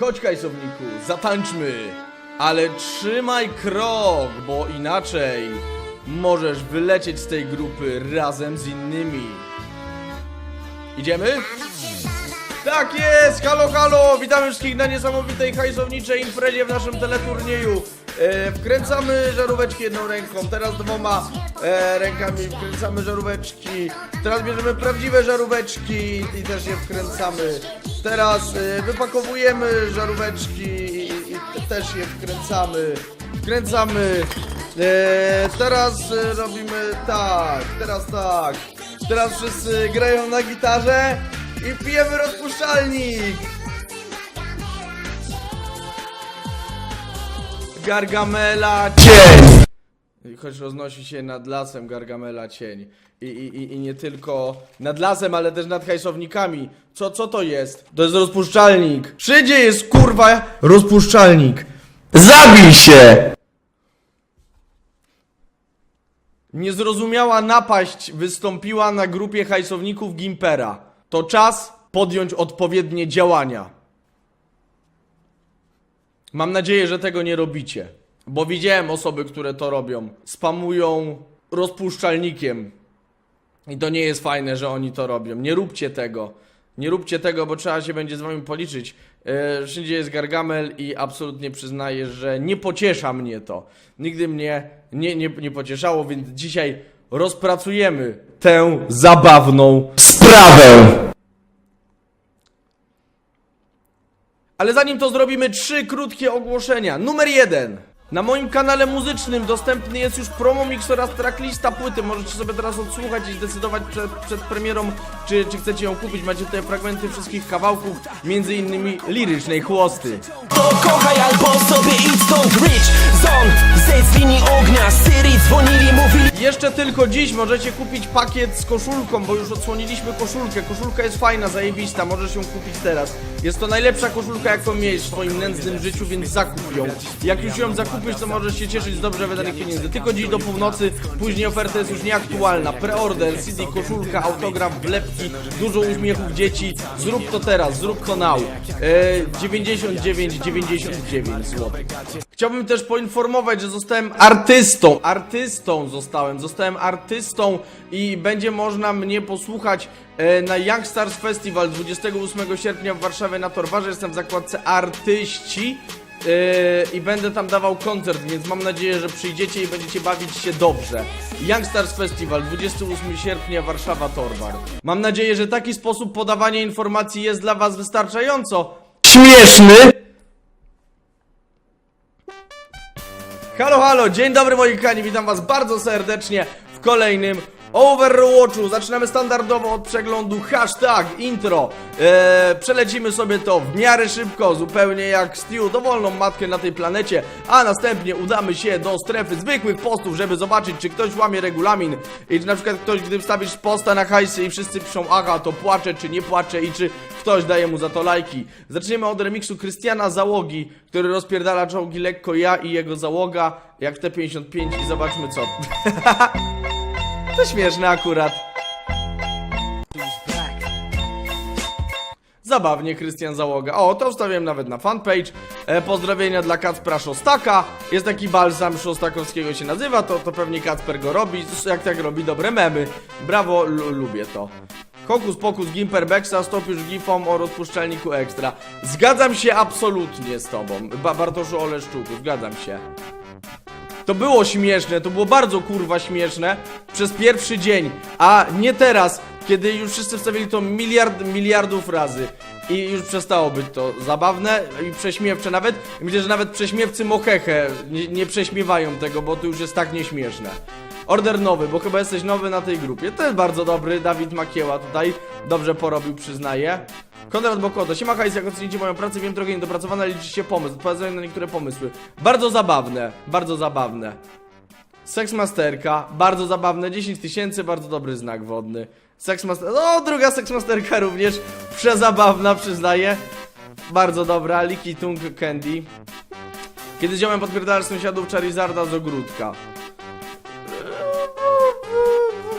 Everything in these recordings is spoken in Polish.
Chodź, kajsowniku, zatańczmy! Ale trzymaj krok, bo inaczej możesz wylecieć z tej grupy razem z innymi. Idziemy? Tak jest! Halo, halo! Witamy wszystkich na niesamowitej hajsowniczej imprezie w naszym teleturnieju. E, wkręcamy żaróweczki jedną ręką, teraz dwoma e, rękami wkręcamy żaróweczki. Teraz bierzemy prawdziwe żaróweczki i też je wkręcamy. Teraz e, wypakowujemy żaróweczki i, i też je wkręcamy. Wkręcamy. E, teraz robimy tak, teraz tak. Teraz wszyscy grają na gitarze i pijemy rozpuszczalnik. Gargamela cień! Choć roznosi się nad lasem Gargamela cień. I, i, i, nie tylko nad lasem, ale też nad hajsownikami. Co, co to jest? To jest rozpuszczalnik. Wszędzie jest kurwa rozpuszczalnik. Zabij się! Niezrozumiała napaść wystąpiła na grupie hajsowników Gimpera. To czas podjąć odpowiednie działania. Mam nadzieję, że tego nie robicie. Bo widziałem osoby, które to robią. Spamują rozpuszczalnikiem. I to nie jest fajne, że oni to robią. Nie róbcie tego. Nie róbcie tego, bo trzeba się będzie z wami policzyć. E, wszędzie jest Gargamel i absolutnie przyznaję, że nie pociesza mnie to. Nigdy mnie nie, nie, nie pocieszało, więc dzisiaj rozpracujemy tę zabawną sprawę. Ale zanim to zrobimy, trzy krótkie ogłoszenia. Numer jeden. Na moim kanale muzycznym dostępny jest już promo mix oraz tracklista płyty. Możecie sobie teraz odsłuchać i zdecydować przed, przed premierą, czy, czy chcecie ją kupić. Macie tutaj fragmenty wszystkich kawałków, między innymi lirycznej chłosty. To kochaj albo sobie idź stąd Rich Zone Zejdź z linii ognia Syrii dzwonili, mówili Jeszcze tylko dziś możecie kupić pakiet z koszulką, bo już odsłoniliśmy koszulkę. Koszulka jest fajna, zajebista, możesz ją kupić teraz. Jest to najlepsza koszulka, jaką miałeś w swoim nędznym życiu, więc zakup ją. Jak już ją zakupisz, to możesz się cieszyć z dobrze wydanych pieniędzy. Tylko dziś do północy, później oferta jest już nieaktualna. Preorder, CD, koszulka, autograf, wlepki, dużo uśmiechów dzieci. Zrób to teraz, zrób to now. E, 99, 99 zł. Chciałbym też poinformować, że zostałem artystą. Artystą zostałem. Zostałem artystą i będzie można mnie posłuchać e, na Young Stars Festival 28 sierpnia w Warszawie na Torwarze. Jestem w zakładce artyści. E, I będę tam dawał koncert, więc mam nadzieję, że przyjdziecie i będziecie bawić się dobrze. Young Stars Festival 28 sierpnia Warszawa Torwar. Mam nadzieję, że taki sposób podawania informacji jest dla Was wystarczająco śmieszny. Halo, halo, dzień dobry moi kochani, witam was bardzo serdecznie w kolejnym Overwatchu. Zaczynamy standardowo od przeglądu hashtag intro. Eee, przelecimy sobie to w miarę szybko, zupełnie jak Stew, dowolną matkę na tej planecie, a następnie udamy się do strefy zwykłych postów, żeby zobaczyć, czy ktoś łamie regulamin i czy na przykład ktoś, gdy wstawisz posta na hajsy i wszyscy piszą aha, to płacze, czy nie płacze i czy ktoś daje mu za to lajki. Zaczniemy od remiksu Krystiana Załogi, który rozpierdala czołgi lekko ja i jego załoga, jak T-55 i zobaczmy co. to śmieszne akurat. Zabawnie, Krystian Załoga. O, to wstawiłem nawet na fanpage. E, pozdrowienia dla Kacpra Szostaka. Jest taki balsam Szostakowskiego się nazywa, to, to pewnie Kacper go robi. Jak tak robi dobre memy. Brawo, lu- lubię to. Hokus pokus Gimper Bexa, stop już gifom o rozpuszczalniku ekstra. Zgadzam się absolutnie z tobą, ba Bartoszu Oleszczuku, zgadzam się. To było śmieszne, to było bardzo kurwa śmieszne przez pierwszy dzień, a nie teraz, kiedy już wszyscy wstawili to miliard, miliardów razy. I już przestało być to zabawne i prześmiewcze nawet. Myślę, że nawet prześmiewcy Mohehe nie, nie prześmiewają tego, bo to już jest tak nieśmieszne. Order nowy, bo chyba jesteś nowy na tej grupie. To jest bardzo dobry, Dawid Makieła tutaj dobrze porobił, przyznaję. Konrad Bokoto, siema hajs, jak ocenicie moją pracę, wiem trochę niedopracowana, liczy się pomysł, odpowiadają na niektóre pomysły. Bardzo zabawne, bardzo zabawne. Seksmasterka, bardzo zabawne, 10 tysięcy, bardzo dobry znak wodny. Seksmaster, o druga seksmasterka również, przezabawna, przyznaję. Bardzo dobra, Liki Tung Candy. Kiedy ziomem podpierdalasz sąsiadów Charizarda z ogródka.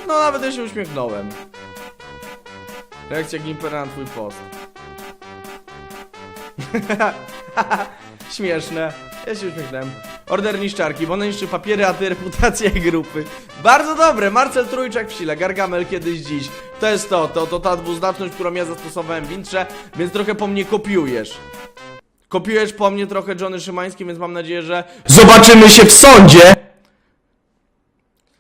No nawet ja się uśmiechnąłem. Reakcja Gimpera na twój post. Śmieszne. Ja się uśmiechnąłem. Order niszczarki, bo ona niszczy papiery, a ty reputację grupy. Bardzo dobre. Marcel Trójczak w sile. Gargamel kiedyś dziś. To jest to, to, to ta dwuznaczność, którą ja zastosowałem w intrze, więc trochę po mnie kopiujesz. Kopiujesz po mnie trochę Johnny Szymański, więc mam nadzieję, że zobaczymy się w sądzie!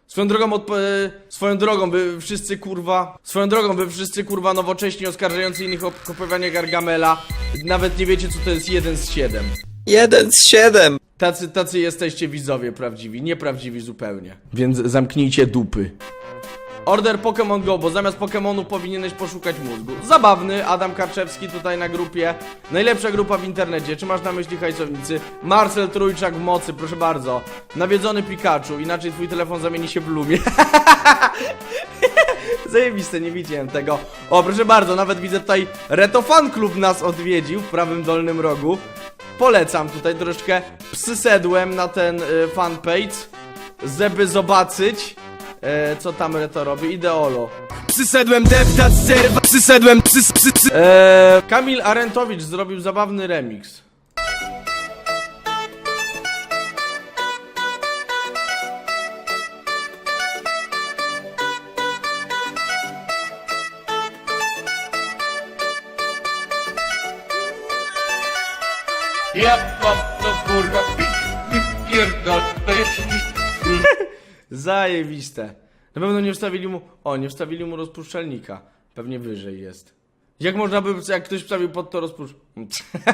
Swoją drogą, odp- e, swoją drogą, wy wszyscy kurwa, swoją drogą, wy wszyscy kurwa nowocześni oskarżający innych o kopiowanie Gargamela, nawet nie wiecie co to jest jeden z siedem. Jeden z siedem. Tacy, tacy jesteście widzowie prawdziwi, nieprawdziwi zupełnie. Więc zamknijcie dupy. Order Pokémon Go, bo zamiast Pokémonu powinieneś poszukać mózgu. Zabawny, Adam Karczewski tutaj na grupie. Najlepsza grupa w internecie. Czy masz na myśli hajsownicy? Marcel Trójczak w mocy, proszę bardzo. Nawiedzony Pikachu, inaczej twój telefon zamieni się w Lumie. Zajebiste, nie widziałem tego. O, proszę bardzo, nawet widzę tutaj Reto Fan Club nas odwiedził w prawym dolnym rogu. Polecam tutaj troszeczkę przysedłem na ten y, fanpage, żeby zobaczyć, e, co tam Reto robi. Ideolo. Przyszedłem deptać serwa Przyszedłem, przys, przy, przy... E, Kamil Arentowicz zrobił zabawny remix. Ja mam to kurwa pierdol, to jest Zajebiste. Na pewno nie wstawili mu... O, nie wstawili mu rozpuszczalnika. Pewnie wyżej jest. Jak można by... Jak ktoś wstawił pod to rozpuszcz...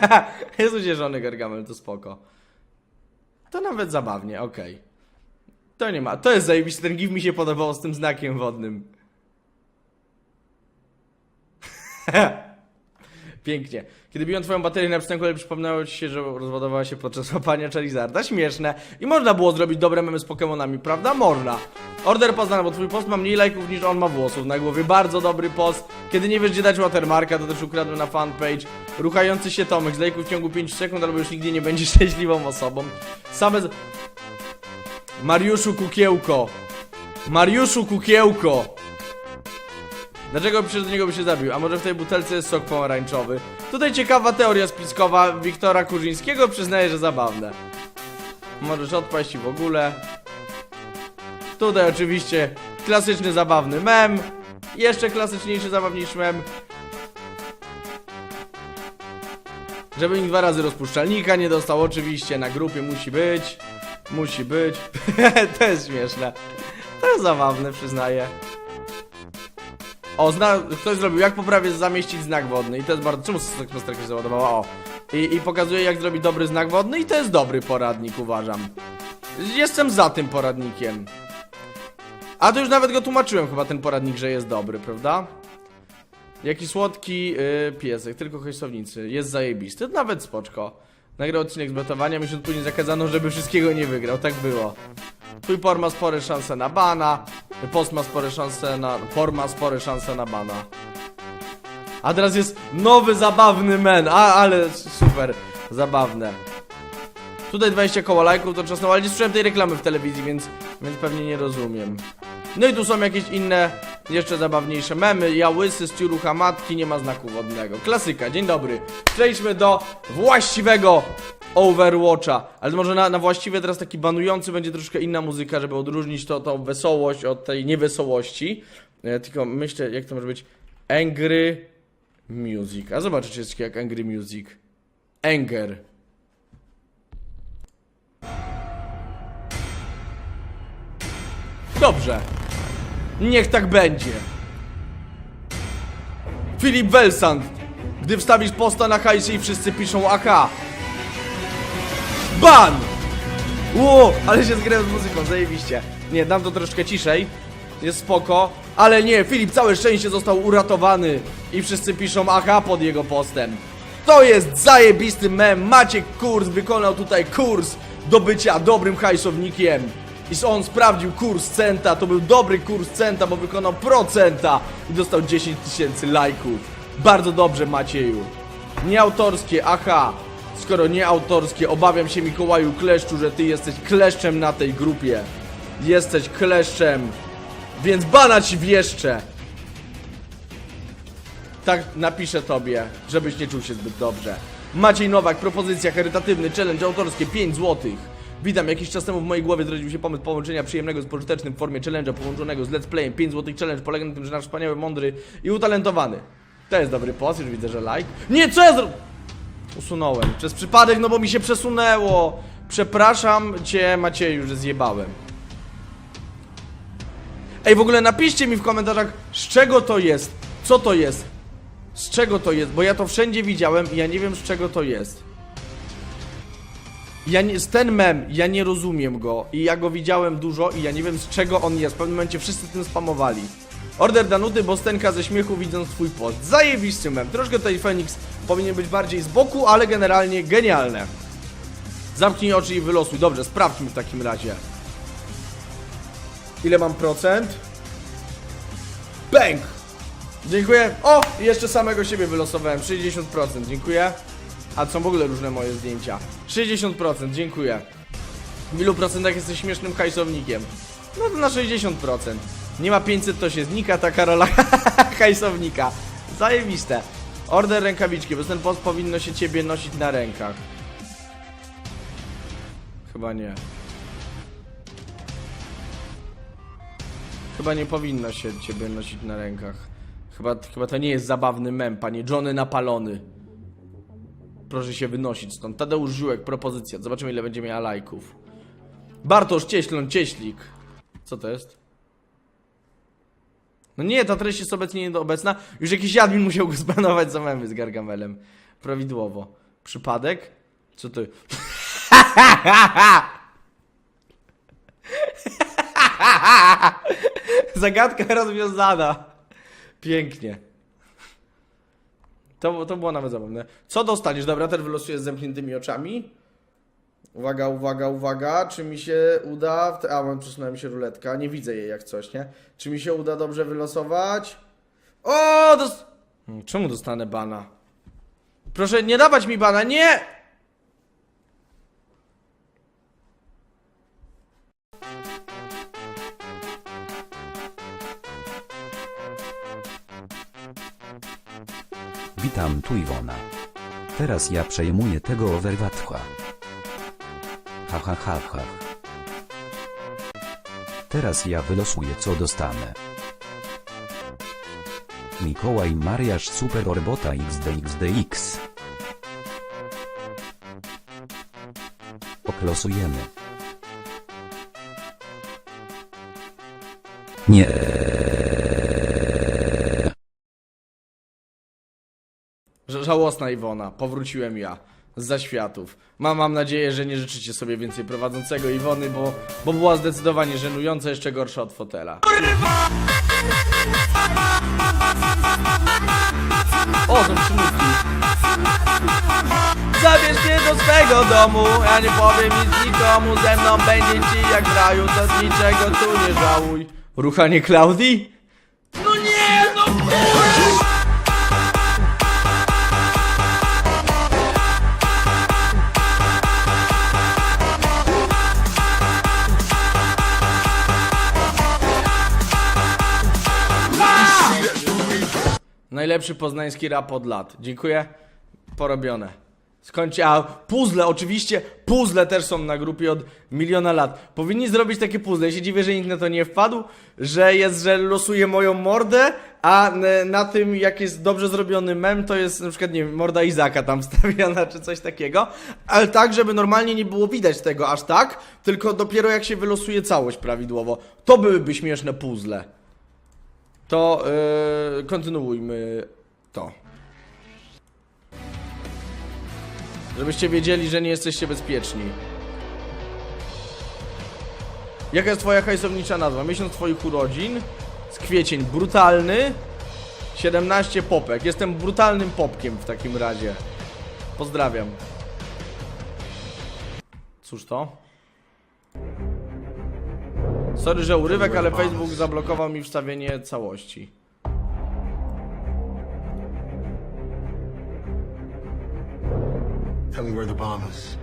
jest ucieżony Gargamel, to spoko. To nawet zabawnie, okej. To nie ma. To jest zajebiste. Ten gif mi się podobał z tym znakiem wodnym. Pięknie. Kiedy biłem twoją baterię na przystanku, ale przypomniało ci się, że rozładowała się podczas łapania Charizarda. Śmieszne. I można było zrobić dobre memy z Pokemonami, prawda? Można. Order poznany, bo twój post ma mniej lajków niż on ma włosów na głowie. Bardzo dobry post. Kiedy nie wiesz, gdzie dać watermarka, to też ukradłem na fanpage. Ruchający się Tomek z lajków w ciągu 5 sekund, albo już nigdy nie będzie szczęśliwą osobą. Same z... Mariuszu Kukiełko. Mariuszu Kukiełko. Dlaczego przez niego by się zabił? A może w tej butelce jest sok pomarańczowy? Tutaj ciekawa teoria spiskowa Wiktora Kurzyńskiego, przyznaję, że zabawne. Możesz odpaść i w ogóle. Tutaj oczywiście klasyczny, zabawny mem. Jeszcze klasyczniejszy, zabawniejszy mem. Żeby nikt dwa razy rozpuszczalnika nie dostał, oczywiście na grupie musi być. Musi być. to jest śmieszne. To jest zabawne, przyznaję. O, zna, ktoś zrobił, jak poprawię zamieścić znak wodny i to jest bardzo, czemu tak się załadowała? O, I, i pokazuje jak zrobić dobry znak wodny i to jest dobry poradnik, uważam. Jestem za tym poradnikiem. A to już nawet go tłumaczyłem chyba ten poradnik, że jest dobry, prawda? Jaki słodki yy, piesek, tylko hejsownicy, jest zajebisty, nawet spoczko. Nagrał odcinek z betowania, miesiąc później zakazano, żeby wszystkiego nie wygrał, tak było. Twój por ma spore szanse na bana. Post ma spore szanse na. Por ma spore szanse na bana. A teraz jest nowy zabawny men. A, ale super. Zabawne. Tutaj 20 koło lajków to czasno, ale nie słyszałem tej reklamy w telewizji, więc, więc pewnie nie rozumiem. No i tu są jakieś inne, jeszcze zabawniejsze memy. Ja łysy, z ciurucha matki, nie ma znaku wodnego. Klasyka, dzień dobry. Przejdźmy do właściwego Overwatcha. Ale może na, na właściwie teraz taki banujący będzie troszkę inna muzyka, żeby odróżnić to, tą wesołość od tej niewesołości. E, tylko myślę, jak to może być Angry Music. A zobaczycie jak Angry Music. Anger. Dobrze. Niech tak będzie. Filip Welsand. Gdy wstawisz posta na hajsie i wszyscy piszą AK. Ban! Ło, ale się zgrałem z muzyką, zajebiście. Nie, dam to troszkę ciszej. Jest spoko. Ale nie, Filip całe szczęście został uratowany. I wszyscy piszą aha pod jego postem. To jest zajebisty mem. Maciek Kurs wykonał tutaj kurs do bycia dobrym hajsownikiem. I on sprawdził kurs centa. To był dobry kurs centa, bo wykonał procenta. I dostał 10 tysięcy lajków. Bardzo dobrze, Macieju. Nieautorskie, aha. Skoro nie autorskie, obawiam się Mikołaju Kleszczu, że ty jesteś kleszczem na tej grupie. Jesteś kleszczem. Więc bana ci wieszcze. Tak napiszę tobie, żebyś nie czuł się zbyt dobrze. Maciej Nowak, propozycja, charytatywny, challenge autorskie, 5 złotych. Witam, jakiś czas temu w mojej głowie zrodził się pomysł połączenia przyjemnego z pożytecznym w formie challenge'a połączonego z let's playem. 5 złotych challenge polega na tym, że nasz wspaniały, mądry i utalentowany. To jest dobry post, już widzę, że like. Nie, co ja zro... Usunąłem. Przez przypadek, no bo mi się przesunęło. Przepraszam cię, Macieju, że zjebałem. Ej, w ogóle napiszcie mi w komentarzach, z czego to jest. Co to jest? Z czego to jest? Bo ja to wszędzie widziałem i ja nie wiem, z czego to jest. Ja nie, ten mem, ja nie rozumiem go i ja go widziałem dużo i ja nie wiem z czego on jest. W pewnym momencie wszyscy tym spamowali. Order Danuty, Bostenka ze śmiechu widząc twój post. Zajebisty mem. Troszkę tutaj Fenix powinien być bardziej z boku, ale generalnie genialne. Zamknij oczy i wylosuj. Dobrze, sprawdźmy w takim razie. Ile mam procent? Bęk! Dziękuję. O! Jeszcze samego siebie wylosowałem. 60%. Dziękuję. A to są w ogóle różne moje zdjęcia. 60%. Dziękuję. W ilu procentach jesteś śmiesznym hajsownikiem? No to na 60%. Nie ma 500 to się znika taka rola hajsownika. Zajebiste. Order rękawiczki, bo ten post powinno się ciebie nosić na rękach. Chyba nie. Chyba nie powinno się ciebie nosić na rękach. Chyba, chyba to nie jest zabawny mem, panie Johnny napalony. Proszę się wynosić stąd. Tadeusz Ziółek, propozycja. Zobaczymy ile będzie miała lajków. Bartosz Cieślon, Cieślik. Co to jest? No nie, ta treść jest obecnie nieobecna. Już jakiś admin musiał go zbanować za memy z Gargamelem. Prawidłowo. Przypadek? Co to? Zagadka rozwiązana. Pięknie. To, to było nawet zabawne. Co dostaniesz? Dobra, też wylosuję z zamkniętymi oczami. Uwaga, uwaga, uwaga. Czy mi się uda... A, mam przesunęła mi się ruletka. Nie widzę jej jak coś, nie? Czy mi się uda dobrze wylosować? O! Dos... Hmm, Czemu dostanę bana? Proszę nie dawać mi bana, nie! Witam tu Iwona. Teraz ja przejmuję tego overwatcha. Ha ha ha ha. Teraz ja wylosuję co dostanę. Mikołaj Mariasz Super Orbota XDXDX. Oklosujemy. Nie. Żałosna Iwona, powróciłem ja z zaświatów. Mam, mam nadzieję, że nie życzycie sobie więcej prowadzącego Iwony, bo, bo była zdecydowanie żenująca, jeszcze gorsza od fotela. O, są. Zabierz mnie do swego domu, ja nie powiem nic nikomu, ze mną będzie ci jak w raju, to niczego tu nie żałuj. Ruchanie Klaudii? Najlepszy poznański rap od lat. Dziękuję. Porobione. Skończcie. A puzzle, oczywiście, puzzle też są na grupie od miliona lat. Powinni zrobić takie puzzle. Ja się dziwię, że nikt na to nie wpadł, że jest, że losuje moją mordę, a n- na tym, jak jest dobrze zrobiony mem, to jest na przykład, nie wiem, morda Izaka tam wstawiona, czy coś takiego. Ale tak, żeby normalnie nie było widać tego aż tak, tylko dopiero jak się wylosuje całość prawidłowo. To byłyby śmieszne puzzle. To yy, kontynuujmy to. Żebyście wiedzieli, że nie jesteście bezpieczni. Jaka jest twoja hajsownicza nazwa? Miesiąc twoich urodzin? Z kwiecień. Brutalny? 17 popek. Jestem brutalnym popkiem w takim razie. Pozdrawiam. Cóż to? Sorry, że urywek, ale Facebook zablokował mi wstawienie całości. Tell me where the bomb is.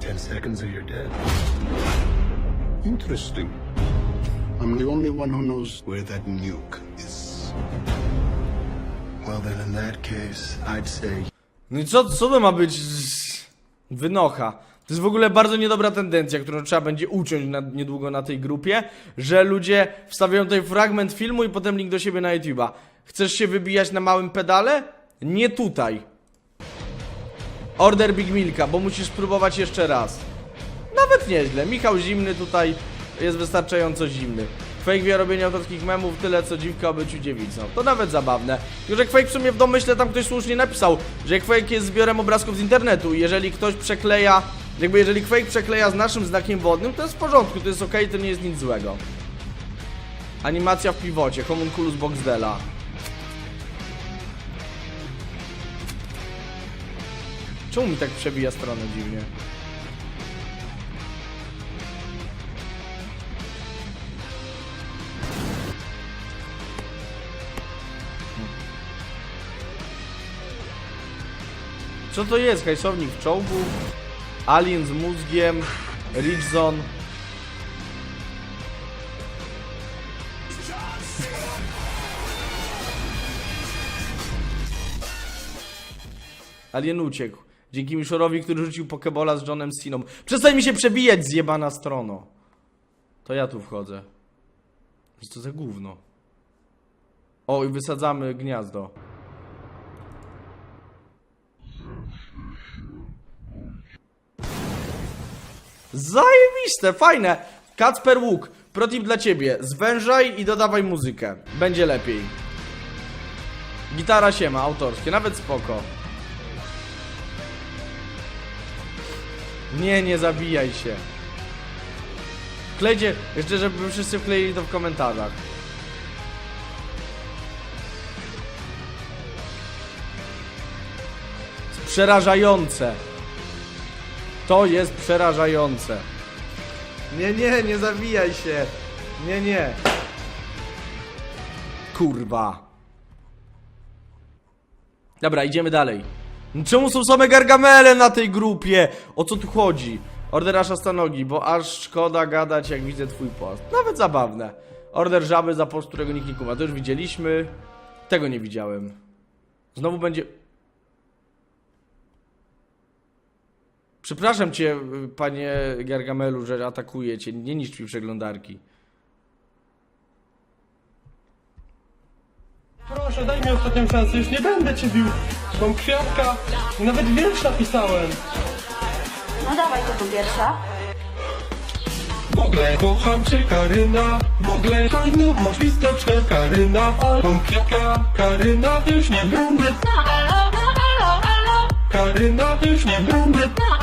Ten seconds or you're dead. Interesting. I'm the only one who knows where that nuke is. Well, then, in that case, I'd say No i co, co to ma być? Wynocha. To jest w ogóle bardzo niedobra tendencja, którą trzeba będzie uciąć na, niedługo na tej grupie, że ludzie wstawiają tutaj fragment filmu i potem link do siebie na YouTube'a. Chcesz się wybijać na małym pedale? Nie tutaj. Order Big Milka, bo musisz spróbować jeszcze raz. Nawet nieźle. Michał Zimny tutaj jest wystarczająco zimny. Fake wie o robieniu autorskich memów tyle co dziwka o byciu dziewicą. To nawet zabawne. Tylko, że Fake w sumie w domyśle tam ktoś słusznie napisał, że Fake jest zbiorem obrazków z internetu i jeżeli ktoś przekleja, jakby jeżeli Fake przekleja z naszym znakiem wodnym, to jest w porządku, to jest ok, to nie jest nic złego. Animacja w piwocie, Homunculus Boxdela. Czemu mi tak przebija stronę dziwnie? Co to jest? Hajsownik w czołgu? Alien z mózgiem? Rich Zone? Alien uciekł. Dzięki Miszorowi, który rzucił Pokebola z Johnem Siną. Przestań mi się przebijać, zjebana strono. To ja tu wchodzę. Co to za gówno? O, i wysadzamy gniazdo. Zajebiste, fajne. Kacper Łuk, protip dla ciebie. Zwężaj i dodawaj muzykę. Będzie lepiej. Gitara siema, autorskie, nawet spoko. Nie, nie zabijaj się. Wklejcie, jeszcze żeby wszyscy wkleili to w komentarzach. Przerażające. To jest przerażające. Nie, nie, nie zabijaj się. Nie, nie. Kurwa. Dobra, idziemy dalej. Czemu są same gargamele na tej grupie? O co tu chodzi? Order asza stanogi, bo aż szkoda gadać jak widzę twój post. Nawet zabawne. Order żaby za post, którego nikt nie kuma. To już widzieliśmy. Tego nie widziałem. Znowu będzie... Przepraszam cię, panie Gargamelu, że atakuję cię. Nie niszcz mi przeglądarki. Proszę, daj mi ostatnią szansę, już nie będę cię bił. Mam kwiatka i nawet wiersz napisałem. No dawaj to do pierwsza. Mogle, kocham cię Karyna, mogle, fajną masz listeczkę Karyna, mam kwiatka, Karyna, już nie będę, Karyna, już nie będę.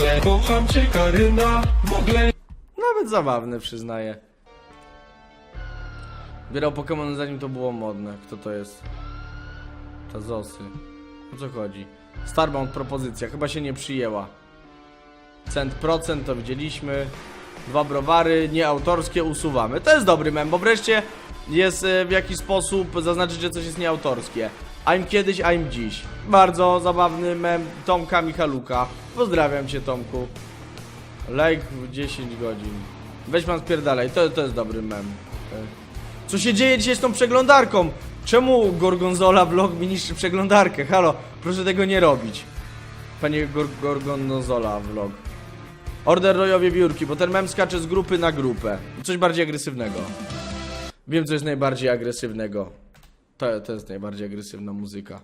Mogle, kocham cię Karyna, mogle, Nawet zabawne, przyznaję. Bierał Pokémon zanim to było modne. Kto to jest? Ta Zosy. O co chodzi? Starbound propozycja, chyba się nie przyjęła. Cent procent to widzieliśmy. Dwa browary, nieautorskie usuwamy. To jest dobry mem, bo wreszcie jest e, w jakiś sposób zaznaczyć, że coś jest nieautorskie. I'm kiedyś, I'm dziś. Bardzo zabawny mem Tomka Michaluka. Pozdrawiam cię Tomku. Like w 10 godzin. Weź pan spierdalaj, to, to jest dobry mem. E, Co się dzieje dzisiaj z tą przeglądarką? Czemu Gorgonzola vlog mi niszczy przeglądarkę? Halo, proszę tego nie robić. Panie Gor Gorgonzola vlog. Order rojowie biurki, bo ten mem skacze z grupy na grupę. Coś bardziej agresywnego. Wiem, co jest najbardziej agresywnego. To, to jest najbardziej agresywna muzyka.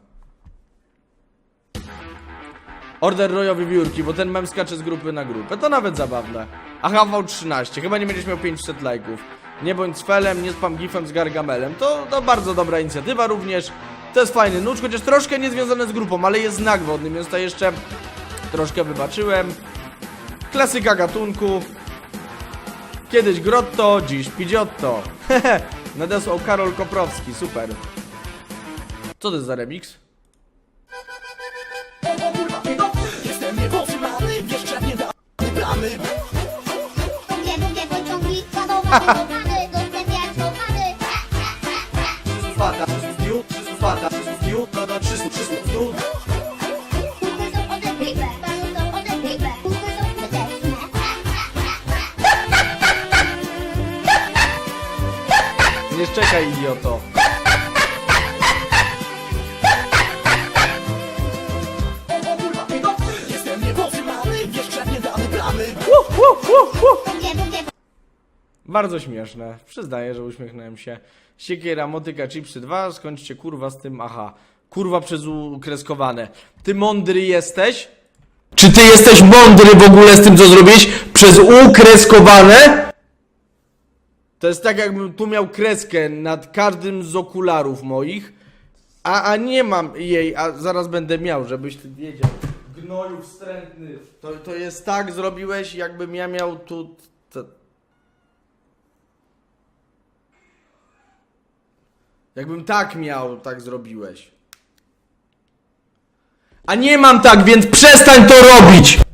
Order rojowy biurki, bo ten mem skacze z grupy na grupę. To nawet zabawne. A HV13, chyba nie będziesz miał 500 lajków. Nie bądź z felem, nie spam gifem z gargamelem. To, to bardzo dobra inicjatywa również. To jest fajny nucz, chociaż troszkę niezwiązane z grupą, ale jest znak wodny, więc to jeszcze troszkę wybaczyłem. Klasyka gatunku. Kiedyś grotto, dziś pidziotto. Nadesłał Karol Koprowski, super. Co to jest za remix? Długie, długie pociągi ładowane, kochany, do sklepiak kochany. Kuchy są odepchliwe, panu są odepchliwe, kuchy są wyteczne. Nie idioto. Bardzo śmieszne. Przyznaję, że uśmiechnąłem się. Siekiera, motyka, chipsy 2. Skończcie kurwa z tym, aha. Kurwa przez ukreskowane. Ty mądry jesteś? Czy ty jesteś mądry w ogóle z tym, co zrobiłeś? Przez ukreskowane? To jest tak, jakbym tu miał kreskę nad każdym z okularów moich, a, a nie mam jej, a zaraz będę miał, żebyś ty wiedział. Gnoju wstrętny. To, to jest tak, zrobiłeś, jakbym ja miał tu... Jakbym tak miał, tak zrobiłeś. A nie mam tak, więc przestań to robić!